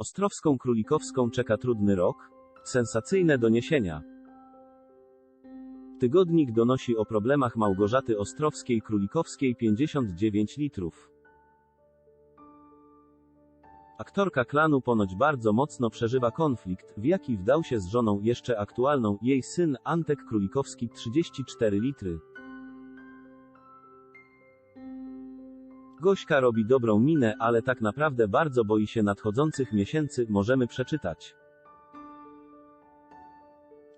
Ostrowską Królikowską czeka trudny rok? Sensacyjne doniesienia. Tygodnik donosi o problemach Małgorzaty Ostrowskiej Królikowskiej 59 litrów. Aktorka klanu ponoć bardzo mocno przeżywa konflikt, w jaki wdał się z żoną jeszcze aktualną, jej syn, Antek Królikowski 34 litry. Gośka robi dobrą minę, ale tak naprawdę bardzo boi się nadchodzących miesięcy, możemy przeczytać.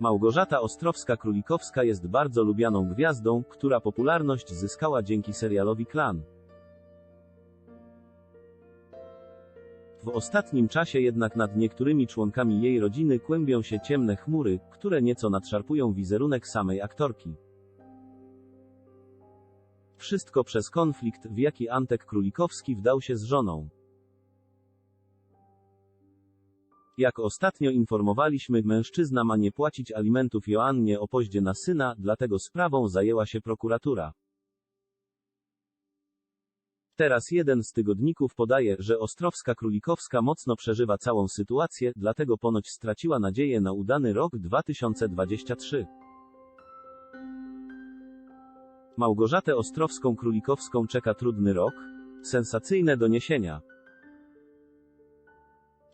Małgorzata Ostrowska-Królikowska jest bardzo lubianą gwiazdą, która popularność zyskała dzięki serialowi Klan. W ostatnim czasie jednak nad niektórymi członkami jej rodziny kłębią się ciemne chmury, które nieco nadszarpują wizerunek samej aktorki. Wszystko przez konflikt, w jaki Antek Królikowski wdał się z żoną. Jak ostatnio informowaliśmy, mężczyzna ma nie płacić alimentów Joannie o poździe na syna, dlatego sprawą zajęła się prokuratura. Teraz jeden z tygodników podaje, że Ostrowska Królikowska mocno przeżywa całą sytuację, dlatego ponoć straciła nadzieję na udany rok 2023. Małgorzatę Ostrowską Królikowską czeka trudny rok? Sensacyjne doniesienia.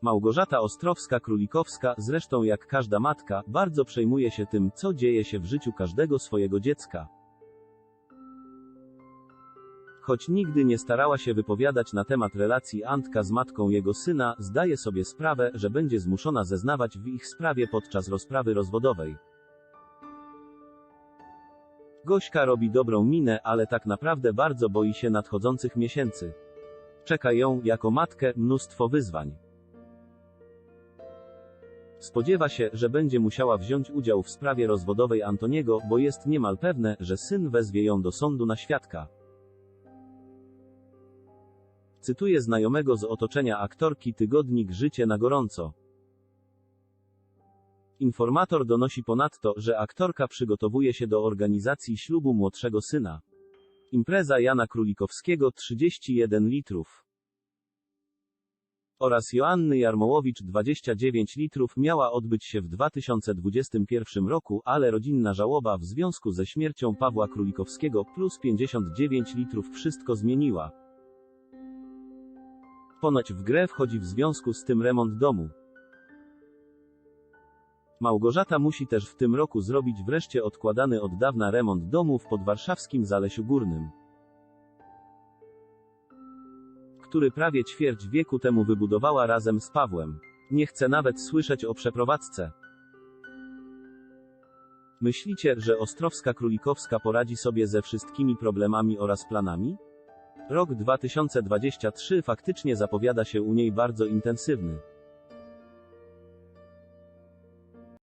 Małgorzata Ostrowska-Królikowska, zresztą jak każda matka, bardzo przejmuje się tym, co dzieje się w życiu każdego swojego dziecka. Choć nigdy nie starała się wypowiadać na temat relacji Antka z matką jego syna, zdaje sobie sprawę, że będzie zmuszona zeznawać w ich sprawie podczas rozprawy rozwodowej. Gośka robi dobrą minę, ale tak naprawdę bardzo boi się nadchodzących miesięcy. Czeka ją, jako matkę, mnóstwo wyzwań. Spodziewa się, że będzie musiała wziąć udział w sprawie rozwodowej Antoniego, bo jest niemal pewne, że syn wezwie ją do sądu na świadka. Cytuję znajomego z otoczenia aktorki tygodnik Życie na gorąco. Informator donosi ponadto, że aktorka przygotowuje się do organizacji ślubu młodszego syna. Impreza Jana Królikowskiego 31 litrów oraz Joanny Jarmołowicz 29 litrów miała odbyć się w 2021 roku, ale rodzinna żałoba w związku ze śmiercią Pawła Królikowskiego plus 59 litrów wszystko zmieniła. Ponoć w grę wchodzi w związku z tym remont domu. Małgorzata musi też w tym roku zrobić wreszcie odkładany od dawna remont domu w podwarszawskim Zalesiu Górnym, który prawie ćwierć wieku temu wybudowała razem z Pawłem. Nie chcę nawet słyszeć o przeprowadzce. Myślicie, że Ostrowska Królikowska poradzi sobie ze wszystkimi problemami oraz planami? Rok 2023 faktycznie zapowiada się u niej bardzo intensywny.